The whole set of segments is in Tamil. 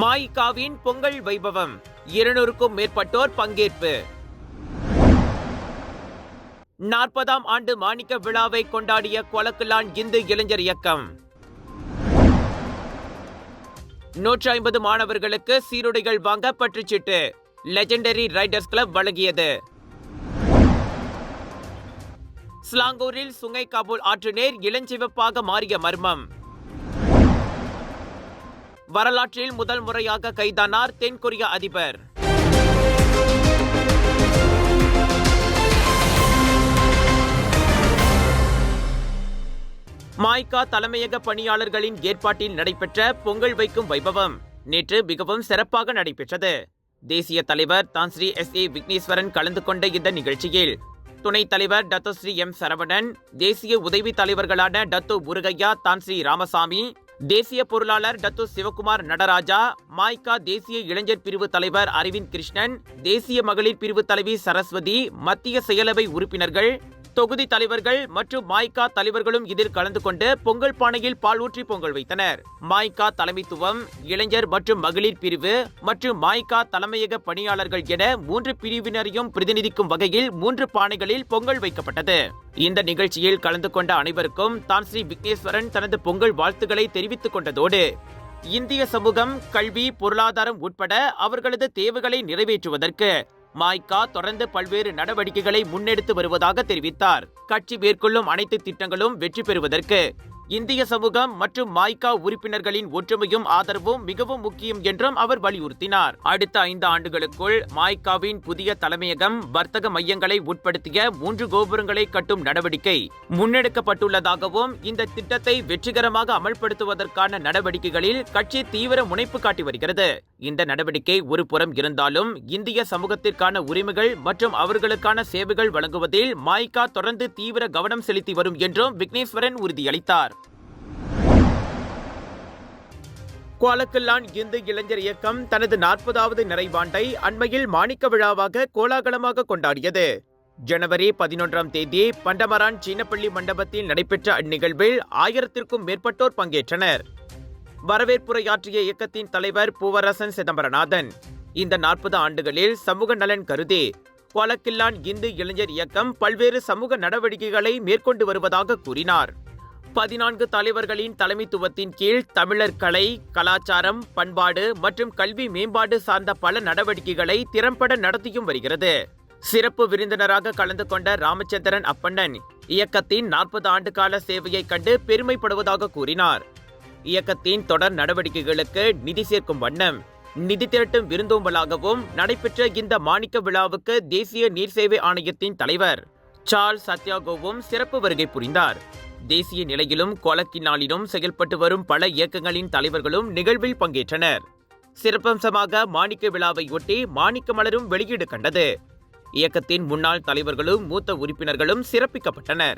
மாயிகாவின் பொங்கல் வைபவம். இருநூறுக்கும் மேற்பட்டோர் பங்கேற்பு. நாற்பதாம் ஆண்டு மாணிக்க விழாவை கொண்டாடிய கொலக்குலான் இந்து இளைஞர் இயக்கம். நூற்றி ஐம்பது மாணவர்களுக்கு சீருடைகள் வாங்க பற்றுச்சீட்டு லெஜெண்டரி ரைடர்ஸ் கிளப் வழங்கியது. ஸ்லாங்கூரில் சுங்கை காபூல் ஆற்று நேர் இளஞ்சிவப்பாக மாறிய மர்மம். வரலாற்றில் முதல் முறையாக கைதானார் தென்கொரிய அதிபர். மாய்கா தலைமையக பணியாளர்களின் ஏற்பாட்டில் நடைபெற்ற பொங்கல் வைக்கும் வைபவம் நேற்று மிகவும் சிறப்பாக நடைபெற்றது. தேசிய தலைவர் தான் ஸ்ரீ எஸ் ஏ விக்னேஸ்வரன் கலந்து கொண்ட இந்த நிகழ்ச்சியில் துணைத் தலைவர் டத்தோஸ்ரீ எம் சரவணன் தேசிய உதவி தலைவர்களான டத்தோ முருகையா தான் ஸ்ரீ ராமசாமி தேசிய பொருளாளர் டத்து சிவகுமார் நடராஜா மாய்கா தேசிய இளைஞர் பிரிவு தலைவர் அரவிந்த் கிருஷ்ணன் தேசிய மகளிர் பிரிவு தலைவி சரஸ்வதி மத்திய செயலவை உறுப்பினர்கள் தொகுதி தலைவர்கள் மற்றும் மாய்கா தலைவர்களும் இதில் கலந்து கொண்டு பொங்கல் பானையில் பால் ஊற்றி பொங்கல் வைத்தனர். மாய்கா தலைமைத்துவம் இளைஞர் மற்றும் மகளிர் பிரிவு மற்றும் மாய்கா தலைமையக பணியாளர்கள் என மூன்று பிரிவினரையும் பிரதிநிதிக்கும் வகையில் மூன்று பானைகளில் பொங்கல் வைக்கப்பட்டது. இந்த நிகழ்ச்சியில் கலந்து கொண்ட அனைவருக்கும் தான் ஸ்ரீ விக்னேஸ்வரன் தனது பொங்கல் வாழ்த்துக்களை தெரிவித்துக் கொண்டதோடு இந்திய சமூகம் கல்வி பொருளாதாரம் உட்பட அவர்களது தேவைகளை நிறைவேற்றுவதற்கு மாய்கா தொடர்ந்து பல்வேறு நடவடிக்கைகளை முன்னெடுத்து வருவதாக தெரிவித்தார். கட்சி மேற்கொள்ளும் அனைத்து திட்டங்களும் வெற்றி பெறுவதற்கு இந்திய சமூகம் மற்றும் மாய்கா உறுப்பினர்களின் ஒற்றுமையும் ஆதரவும் மிகவும் முக்கியம் என்றும் அவர் வலியுறுத்தினார். அடுத்த ஐந்து ஆண்டுகளுக்குள் மாய்காவின் புதிய தலைமையகம் வர்த்தக மையங்களை உட்படுத்திய மூன்று கோபுரங்களை கட்டும் நடவடிக்கை முன்னெடுக்கப்பட்டுள்ளதாகவும் இந்த திட்டத்தை வெற்றிகரமாக அமல்படுத்துவதற்கான நடவடிக்கைகளில் கட்சி தீவிர முனைப்பு காட்டி வருகிறது. இந்த நடவடிக்கை ஒரு புறம் இருந்தாலும் இந்திய சமூகத்திற்கான உரிமைகள் மற்றும் அவர்களுக்கான சேவைகள் வழங்குவதில் மாய்கா தொடர்ந்து தீவிர கவனம் செலுத்தி வரும் என்றும் விக்னேஸ்வரன் உறுதியளித்தார். கோலக்கல்லான் இந்து இளைஞர் இயக்கம் தனது நாற்பதாவது நிறைவாண்டை அண்மையில் மாணிக்க விழாவாக கோலாகலமாக கொண்டாடியது. ஜனவரி பதினொன்றாம் தேதி பண்டமரான் சீனப்பள்ளி மண்டபத்தில் நடைபெற்ற அந்நிகழ்வில் ஆயிரத்திற்கும் மேற்பட்டோர் பங்கேற்றனர். வரவேற்புரையாற்றிய இயக்கத்தின் தலைவர் பூவரசன் சிதம்பரநாதன் இந்த நாற்பது ஆண்டுகளில் சமூக நலன் கருதி கோலக்கில்லான் இந்து இளைஞர் இயக்கம் பல்வேறு சமூக நடவடிக்கைகளை மேற்கொண்டு வருவதாக கூறினார். பதினான்கு தலைவர்களின் தலைமைத்துவத்தின் கீழ் தமிழர் கலை கலாச்சாரம் பண்பாடு மற்றும் கல்வி மேம்பாடு சார்ந்த பல நடவடிக்கைகளை திறம்பட நடத்தியும் வருகிறது. சிறப்பு விருந்தினராக கலந்து கொண்ட ராமச்சந்திரன் அப்பண்ணன் இயக்கத்தின் நாற்பது ஆண்டு கால சேவையை கண்டு பெருமைப்படுவதாக கூறினார். இயக்கத்தின் தொடர் நடவடிக்கைகளுக்கு நிதி சேர்க்கும் வண்ணம் நிதி திரட்டும் விருந்தோம்பலாகவும் நடைபெற்ற இந்த மாணிக்க விழாவுக்கு தேசிய நீர் சேவை ஆணையத்தின் தலைவர் சார்ல்ஸ் சத்யாகோவும் சிறப்பு வருகை புரிந்தார். தேசிய நிலையிலும் கொலக்கினாலிலும் செயல்பட்டு வரும் பல இயக்கங்களின் தலைவர்களும் நிகழ்வில் பங்கேற்றனர். சிறப்பம்சமாக மாணிக்க விழாவையொட்டி மாணிக்க மலரும் வெளியீடு கண்டது. இயக்கத்தின் முன்னாள் தலைவர்களும் மூத்த உறுப்பினர்களும் சிறப்பிக்கப்பட்டனர்.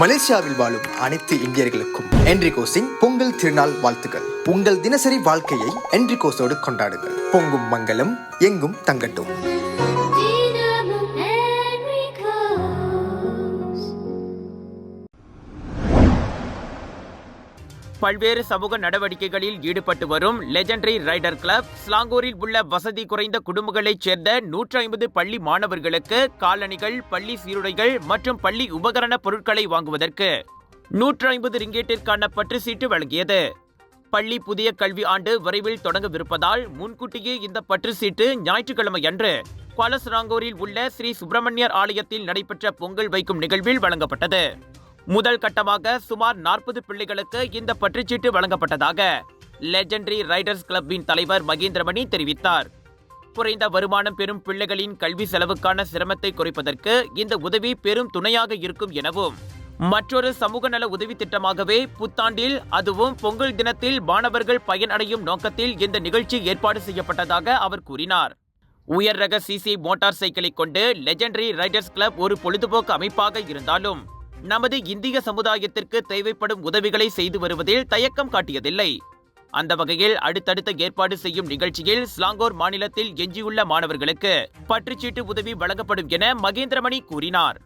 மலேசியாவில் வாழும் அனைத்து இந்தியர்களுக்கும் என்ரிகோ சிங் பொங்கல் திருநாள் வாழ்த்துக்கள். உங்கள் தினசரி வாழ்க்கையை என்ரிகோஸோடு கொண்டாடுங்கள். பொங்கும் மங்களம் எங்கும் தங்கட்டும். பல்வேறு சமூக நடவடிக்கைகளில் ஈடுபட்டு வரும் லெஜெண்டரி ரைடர் கிளப் ஸ்லாங்கூரில் உள்ள வசதி குறைந்த குடும்பங்களைச் சேர்ந்த நூற்றி ஐம்பது பள்ளி மாணவர்களுக்கு காலணிகள் பள்ளி சீருடைகள் மற்றும் பள்ளி உபகரண பொருட்களை வாங்குவதற்கு நூற்றி ஐம்பது ரிங்கேட்டிற்கான பற்று சீட்டு வழங்கியது. பள்ளி புதிய கல்வி ஆண்டு விரைவில் தொடங்கவிருப்பதால் முன்கூட்டியே இந்த பற்று சீட்டு ஞாயிற்றுக்கிழமை அன்று குவாலஸ்ராங்கூரில் உள்ள ஸ்ரீ சுப்பிரமணியர் ஆலயத்தில் நடைபெற்ற பொங்கல் வைக்கும் நிகழ்வில் வழங்கப்பட்டது. முதல் கட்டமாக சுமார் நாற்பது பிள்ளைகளுக்கு இந்த பற்றுச்சீட்டு வழங்கப்பட்டதாக லெஜண்டரி ரைடர்ஸ் கிளப்பின் தலைவர் மகேந்திரமணி தெரிவித்தார். குறைந்த வருமானம் பெறும் பிள்ளைகளின் கல்வி செலவுக்கான சிரமத்தை குறைப்பதற்கு இந்த உதவி பெரும் துணையாக இருக்கும் எனவும் மற்றொரு சமூக நல உதவி திட்டமாகவே புத்தாண்டில் அதுவும் பொங்கல் தினத்தில் மாணவர்கள் பயனடையும் நோக்கத்தில் இந்த நிகழ்ச்சி ஏற்பாடு செய்யப்பட்டதாக அவர் கூறினார். உயர் ரக சிசி மோட்டார் சைக்கிளை கொண்டு லெஜண்டரி ரைடர்ஸ் கிளப் ஒரு பொழுதுபோக்கு அமைப்பாக இருந்தாலும் நமது இந்திய சமுதாயத்திற்கு தேவைப்படும் உதவிகளை செய்து வருவதில் தயக்கம் காட்டியதில்லை. அந்த வகையில் அடுத்தடுத்த ஏற்பாடு செய்யும் நிகழ்ச்சியில் ஸ்லாங்கோர் மாநிலத்தில் எஞ்சியுள்ள மாணவர்களுக்கு பற்றுச்சீட்டு உதவி வழங்கப்படும் என மகேந்திரமணி கூறினார்.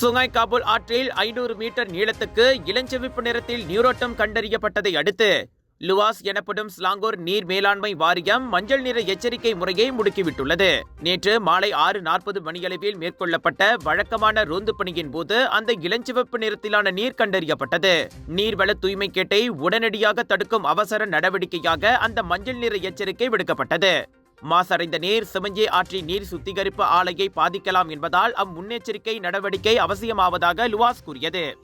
சுங்காய் காபூல் ஆற்றில் ஐநூறு மீட்டர் நீளத்துக்கு இளஞ்சிவப்பு நிறத்தில் நீரோட்டம் கண்டறியப்பட்டதை அடுத்து லுவாஸ் எனப்படும் ஸ்லாங்கூர் நீர் மேலாண்மை வாரியம் மஞ்சள் நிற எச்சரிக்கை முறையை முடுக்கிவிட்டுள்ளது. நேற்று மாலை ஆறு நாற்பது மணியளவில் மேற்கொள்ளப்பட்ட வழக்கமான ரோந்து பணியின் போது அந்த இளஞ்சிவப்பு நிறத்திலான நீர் கண்டறியப்பட்டது. நீர்வள தூய்மை கேட்டை உடனடியாக தடுக்கும் அவசர நடவடிக்கையாக அந்த மஞ்சள் நிற எச்சரிக்கை விடுக்கப்பட்டது. மாசடைந்த நீர் சிமஞ்சி ஆற்றி நீர் சுத்திகரிப்பு ஆலையை பாதிக்கலாம் என்பதால் அம்முன்னெச்சரிக்கை நடவடிக்கை அவசியமாவதாக லுவாஸ் கூறியது.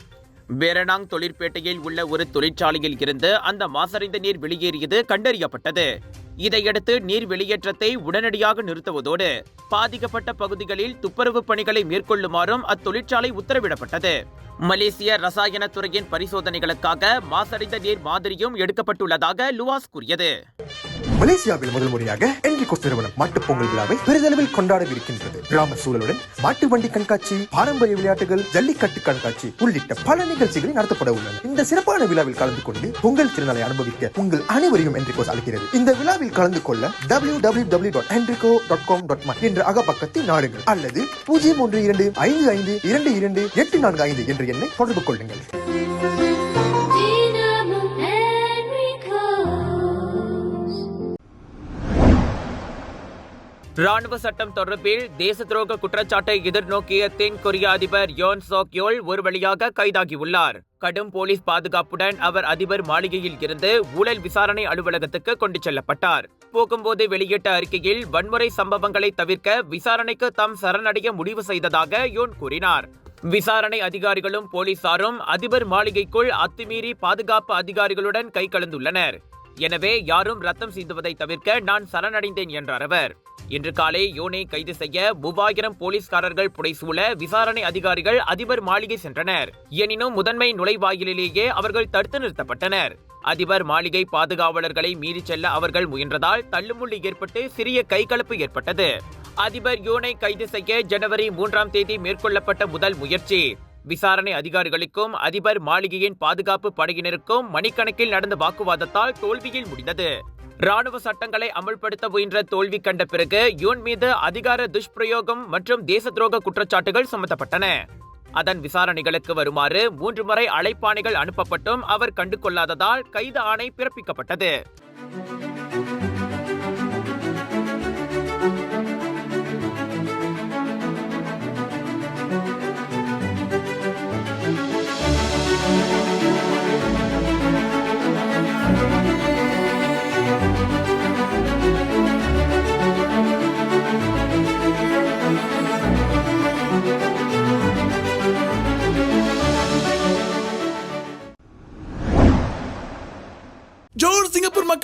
பேரணாங் தொழிற்பேட்டையில் உள்ள ஒரு தொழிற்சாலையில் இருந்து அந்த மாசடைந்த நீர் வெளியேறியது கண்டறியப்பட்டது. இதையடுத்து நீர் வெளியேற்றத்தை உடனடியாக நிறுத்துவதோடு பாதிக்கப்பட்ட பகுதிகளில் துப்புரவு பணிகளை மேற்கொள்ளுமாறும் அத்தொழிற்சாலை உத்தரவிடப்பட்டது. மலேசிய ரசாயன துறையின் பரிசோதனைகளுக்காக மாசடைந்த நீர் மாதிரியும் எடுக்கப்பட்டுள்ளதாக லுவாஸ் கூறியது. மலேசியாவில் முதல் முறையாக என்ரிகோஸ் நிறுவனம் மாட்டுப் பொங்கல் விழாவை பெரிதளவில் கொண்டாடவிருக்கின்றது. கிராம சூழலுடன் மாட்டு வண்டி கண்காட்சி பாரம்பரிய விளையாட்டுகள் ஜல்லிக்கட்டு கண்காட்சி உள்ளிட்ட பல நிகழ்ச்சிகள் நடத்தப்பட உள்ளன. இந்த சிறப்பான விழாவில் கலந்து கொண்டு பொங்கல் திருநாளை அனுபவிக்க உங்கள் அனைவரையும் என்ரிகோஸ் அழைக்கிறது இந்த விழாவில் கலந்து கொள்ள W W W dot Enrico dot com dot என்ற அகப்பக்கத்தை நாடுங்கள் அல்லது பூஜ்ஜியம் ஒன்று இரண்டு ஐந்து ஐந்து இரண்டு இரண்டு எட்டு நான்கு ஐந்து என்ற எண்ணை தொடர்பு கொள்ளுங்கள். ராணுவ சட்டம் தொடர்பில் தேச துரோக குற்றச்சாட்டை எதிர்நோக்கிய தென் கொரிய அதிபர் யோன் சோக் யோல் ஒரு வழியாக கைதாகியுள்ளார். கடும் போலீஸ் பாதுகாப்புடன் அவர் அதிபர் மாளிகையில் இருந்து ஊழல் விசாரணை அலுவலகத்துக்கு கொண்டு செல்லப்பட்டார். போகும்போது வெளியிட்ட அறிக்கையில் வன்முறை சம்பவங்களை தவிர்க்க விசாரணைக்கு தாம் சரணடைய முடிவு செய்ததாக யோன் கூறினார். விசாரணை அதிகாரிகளும் போலீசாரும் அதிபர் மாளிகைக்குள் அத்துமீறி பாதுகாப்பு அதிகாரிகளுடன் கை கலந்துள்ளனர். எனவே யாரும் ரத்தம் சிந்துவதை தவிர்க்க நான் சரணடைந்தேன் என்றார் அவர். இன்று காலை யோனை கைது செய்ய மூவாயிரம் போலீஸ்காரர்கள் புடைசூழ விசாரணை அதிகாரிகள் அதிபர் மாளிகை சென்றனர். எனினும் முதன்மை நுழைவாயிலிலேயே அவர்கள் தடுத்து நிறுத்தப்பட்டனர். அதிபர் மாளிகை பாதுகாவலர்களை மீறி செல்ல அவர்கள் முயன்றதால் தள்ளுமுள்ளி ஏற்பட்டு சிறிய கைகலப்பு ஏற்பட்டது. அதிபர் யோனை கைது செய்ய ஜனவரி மூன்றாம் தேதி மேற்கொள்ளப்பட்ட முதல் முயற்சி. விசாரணை அதிகாரிகளுக்கும் அதிபர் மாளிகையின் பாதுகாப்பு படையினருக்கும் மணிக்கணக்கில் நடந்த வாக்குவாதத்தால் தோல்வியில் முடிந்தது. ராணுவ சட்டங்களை அமல்படுத்த முயன்ற தோல்வி கண்ட பிறகு யூன் மீது அதிகார துஷ்பிரயோகம் மற்றும் தேச துரோக குற்றச்சாட்டுகள் சுமத்தப்பட்டன. அதன் விசாரணைகளுக்கு வருமாறு மூன்று முறை அழைப்பாணைகள் அனுப்பப்பட்டும் அவர் கண்டுகொள்ளாததால் கைது ஆணை பிறப்பிக்கப்பட்டது.